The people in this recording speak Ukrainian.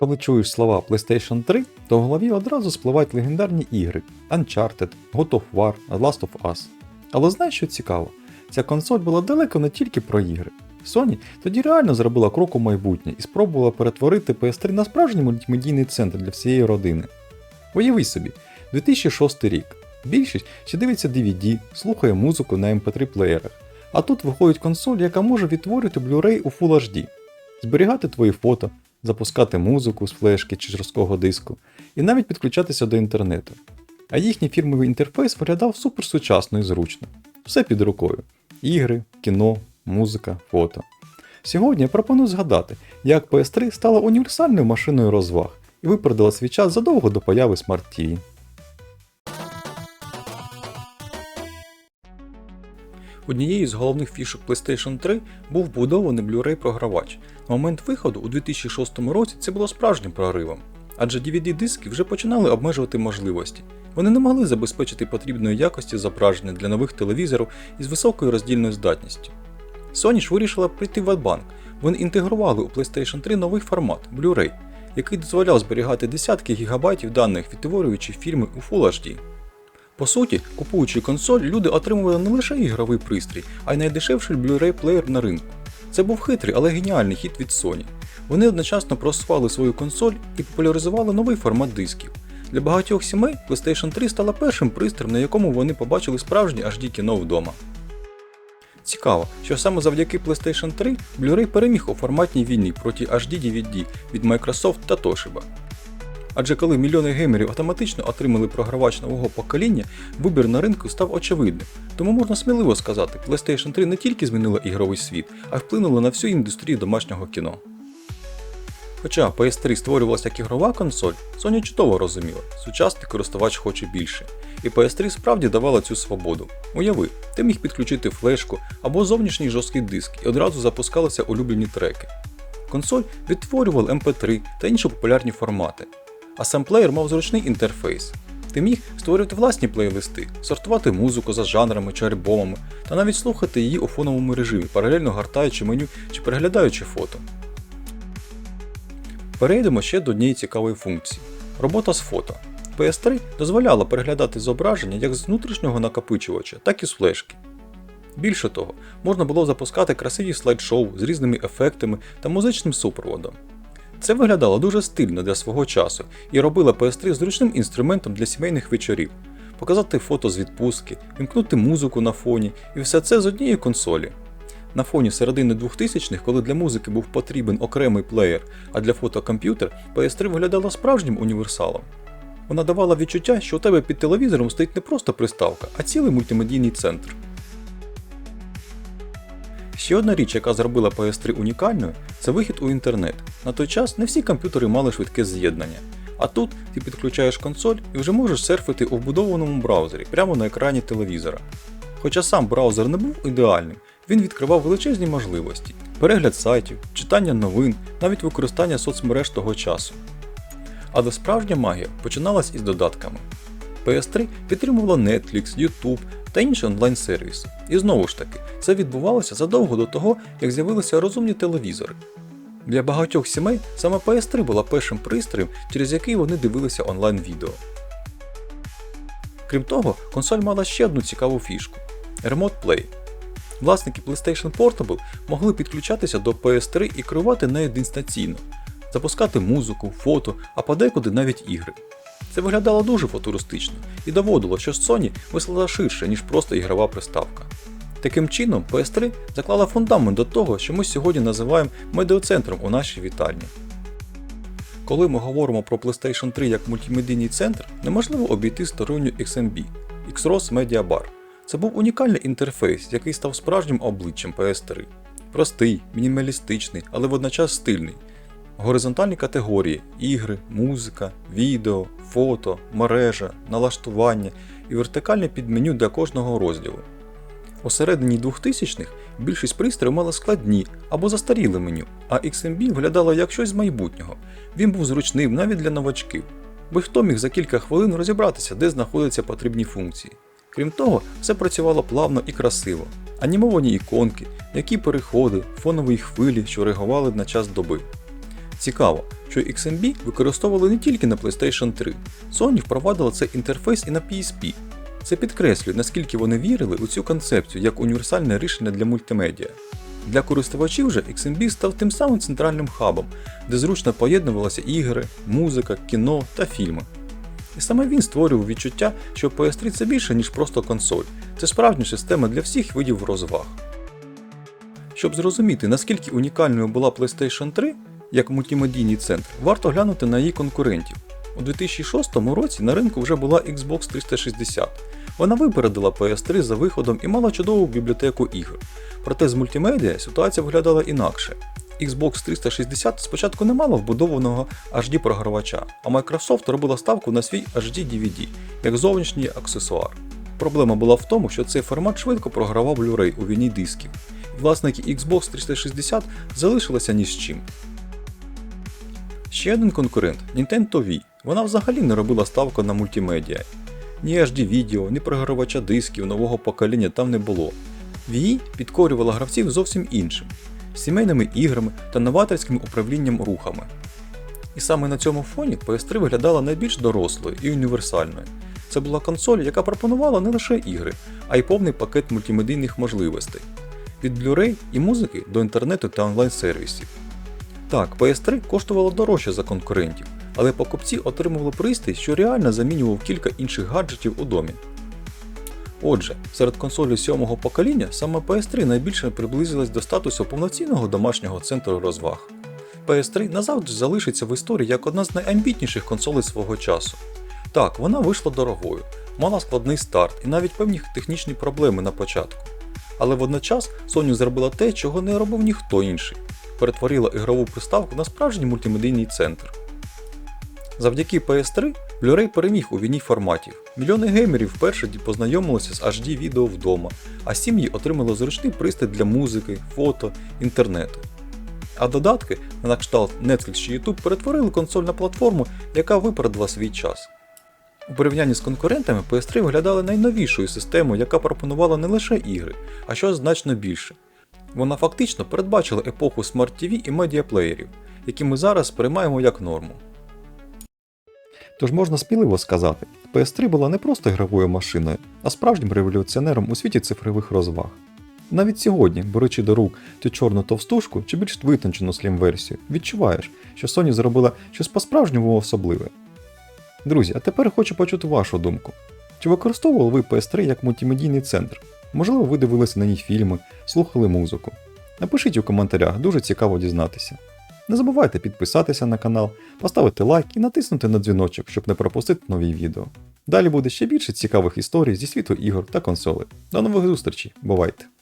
Коли чуєш слова PlayStation 3, то в голові одразу спливають легендарні ігри Uncharted, God of War, Last of Us. Але знаєш, що цікаво? Ця консоль була далеко не тільки про ігри. Sony тоді реально зробила крок у майбутнє і спробувала перетворити PS3 на справжній мультимедійний центр для всієї родини. Уяви собі, 2006 рік. Більшість ще дивиться DVD, слухає музику на MP3 плеєрах. А тут виходить консоль, яка може відтворити Blu-ray у Full HD, зберігати твої фото, запускати музику з флешки чи жорсткого диску, і навіть підключатися до інтернету. А їхній фірмовий інтерфейс виглядав суперсучасно і зручно. Все під рукою: ігри, кіно, музика, фото. Сьогодні я пропоную згадати, як PS3 стала універсальною машиною розваг і випередила свій час задовго до появи Smart TV. Однією з головних фішок PlayStation 3 був вбудований Blu-ray програвач. На момент виходу у 2006 році це було справжнім проривом, адже DVD-диски вже починали обмежувати можливості. Вони не могли забезпечити потрібної якості зображення для нових телевізорів із високою роздільною здатністю. Sony ж вирішила прийти в Adbank. Вони інтегрували у PlayStation 3 новий формат Blu-ray, який дозволяв зберігати десятки гігабайтів даних, відтворюючи фільми у Full HD. По суті, купуючи консоль, люди отримували не лише ігровий пристрій, а й найдешевший Blu-ray плеєр на ринку. Це був хитрий, але геніальний хід від Sony. Вони одночасно просували свою консоль і популяризували новий формат дисків. Для багатьох сімей PlayStation 3 стала першим пристроєм, на якому вони побачили справжнє HD кіно вдома. Цікаво, що саме завдяки PlayStation 3 Blu-ray переміг у форматній війні проти HD DVD від Microsoft та Toshiba. Адже коли мільйони геймерів автоматично отримали програвач нового покоління, вибір на ринку став очевидним. Тому можна сміливо сказати, PlayStation 3 не тільки змінила ігровий світ, а й вплинула на всю індустрію домашнього кіно. Хоча PS3 створювалася як ігрова консоль, Sony чудово розуміла, сучасний користувач хоче більше. І PS3 справді давала цю свободу. Уяви, ти міг підключити флешку або зовнішній жорсткий диск і одразу запускалися улюблені треки. Консоль відтворювала MP3 та інші популярні формати, а сам мав зручний інтерфейс. Ти міг створювати власні плейлисти, сортувати музику за жанрами чи альбомами, та навіть слухати її у фоновому режимі, паралельно гортаючи меню чи переглядаючи фото. Перейдемо ще до однієї цікавої функції робота з фото. PS3 дозволяла переглядати зображення як з внутрішнього накопичувача, так і з флешки. Більше того, можна було запускати красиві слайд-шоу з різними ефектами та музичним супроводом. Це виглядало дуже стильно для свого часу і робило PS3 зручним інструментом для сімейних вечорів, показати фото з відпустки, вімкнути музику на фоні і все це з однієї консолі. На фоні середини 2000-х, коли для музики був потрібен окремий плеєр, а для фото комп'ютер, PS3 виглядала справжнім універсалом. Вона давала відчуття, що у тебе під телевізором стоїть не просто приставка, а цілий мультимедійний центр. Ще одна річ, яка зробила PS3 унікальною, це вихід у інтернет. На той час не всі комп'ютери мали швидке з'єднання. А тут ти підключаєш консоль і вже можеш серфити у вбудованому браузері прямо на екрані телевізора. Хоча сам браузер не був ідеальним, він відкривав величезні можливості: перегляд сайтів, читання новин, навіть використання соцмереж того часу. Але справжня магія починалась із додатками. PS3 підтримувала Netflix, YouTube та інші онлайн-сервіси. І знову ж таки, це відбувалося задовго до того, як з'явилися розумні телевізори. Для багатьох сімей саме PS3 була першим пристроєм, через який вони дивилися онлайн-відео. Крім того, консоль мала ще одну цікаву фішку Remote Play. Власники PlayStation Portable могли підключатися до PS3 і керувати нею дистанційно, запускати музику, фото, а подекуди навіть ігри. Це виглядало дуже футуристично і доводило, що Sony мислила ширше, ніж просто ігрова приставка. Таким чином, PS3 заклала фундамент до того, що ми сьогодні називаємо медіоцентром у нашій вітальні. Коли ми говоримо про PlayStation 3 як мультимедійний центр, неможливо обійти сторонню XMB X-ROS Media Bar. Це був унікальний інтерфейс, який став справжнім обличчям PS3. Простий, мінімалістичний, але водночас стильний. Горизонтальні категорії ігри, музика, відео, фото, мережа, налаштування і вертикальне підменю для кожного розділу. У середині 2000-х більшість пристроїв мала складні або застаріле меню, а XMB виглядало як щось з майбутнього. Він був зручним навіть для новачків, бо хто міг за кілька хвилин розібратися, де знаходяться потрібні функції. Крім того, все працювало плавно і красиво. Анімовані іконки, які переходи, фонові хвилі, що реагували на час доби. Цікаво, що XMB використовували не тільки на PlayStation 3. Sony впровадила цей інтерфейс і на PSP. Це підкреслює, наскільки вони вірили у цю концепцію як універсальне рішення для мультимедіа. Для користувачів же XMB став тим самим центральним хабом, де зручно поєднувалися ігри, музика, кіно та фільми. І саме він створював відчуття, що PS3 це більше, ніж просто консоль, це справжня система для всіх видів розваг. Щоб зрозуміти, наскільки унікальною була PlayStation 3 як мультимедійний центр, варто глянути на її конкурентів. У 2006 році на ринку вже була Xbox 360. Вона випередила PS3 за виходом і мала чудову бібліотеку ігор. Проте з мультимедіа ситуація виглядала інакше. Xbox 360 спочатку не мала вбудованого HD програвача, а Microsoft робила ставку на свій HD DVD як зовнішній аксесуар. Проблема була в тому, що цей формат швидко програвав Blu-ray у війні дисків, і власники Xbox 360 залишилися ні з чим. Ще один конкурент Nintendo Wii. Вона взагалі не робила ставку на мультимедіа. Ні HD відео, ні програвача дисків нового покоління там не було. Wii підкорювала гравців зовсім іншим сімейними іграми та новаторським управлінням рухами. І саме на цьому фоні PS3 виглядала найбільш дорослою і універсальною. Це була консоль, яка пропонувала не лише ігри, а й повний пакет мультимедійних можливостей від Blu-ray і музики до інтернету та онлайн-сервісів. Так, PS3 коштувало дорожче за конкурентів, але покупці отримували пристрій, що реально замінював кілька інших гаджетів у домі. Отже, серед консолей сьомого покоління саме PS3 найбільше приблизилась до статусу повноцінного домашнього центру розваг. PS3 назавжди залишиться в історії як одна з найамбітніших консолей свого часу. Так, вона вийшла дорогою, мала складний старт і навіть певні технічні проблеми на початку. Але водночас Sony зробила те, чого не робив ніхто інший перетворила ігрову приставку на справжній мультимедійний центр. Завдяки PS3 Blu-ray переміг у війні форматів. Мільйони геймерів вперше познайомилися з HD відео вдома, а сім'ї отримали зручний пристрій для музики, фото, інтернету. А додатки на кшталт Netflix чи YouTube перетворили консоль на платформу, яка випередила свій час. У порівнянні з конкурентами PS3 виглядала найновішою системою, яка пропонувала не лише ігри, а щось значно більше. Вона фактично передбачила епоху Smart TV і медіаплеєрів, які ми зараз сприймаємо як норму. Тож можна сміливо сказати, PS3 була не просто ігровою машиною, а справжнім революціонером у світі цифрових розваг. Навіть сьогодні, беручи до рук ту чорну товстушку чи більш витончену слім-версію, відчуваєш, що Sony зробила щось по-справжньому особливе. Друзі, а тепер хочу почути вашу думку. Чи використовували ви PS3 як мультимедійний центр? Можливо, ви дивилися на ній фільми, слухали музику. Напишіть у коментарях, дуже цікаво дізнатися. Не забувайте підписатися на канал, поставити лайк і натиснути на дзвіночок, щоб не пропустити нові відео. Далі буде ще більше цікавих історій зі світу ігор та консолей. До нових зустрічей, бувайте!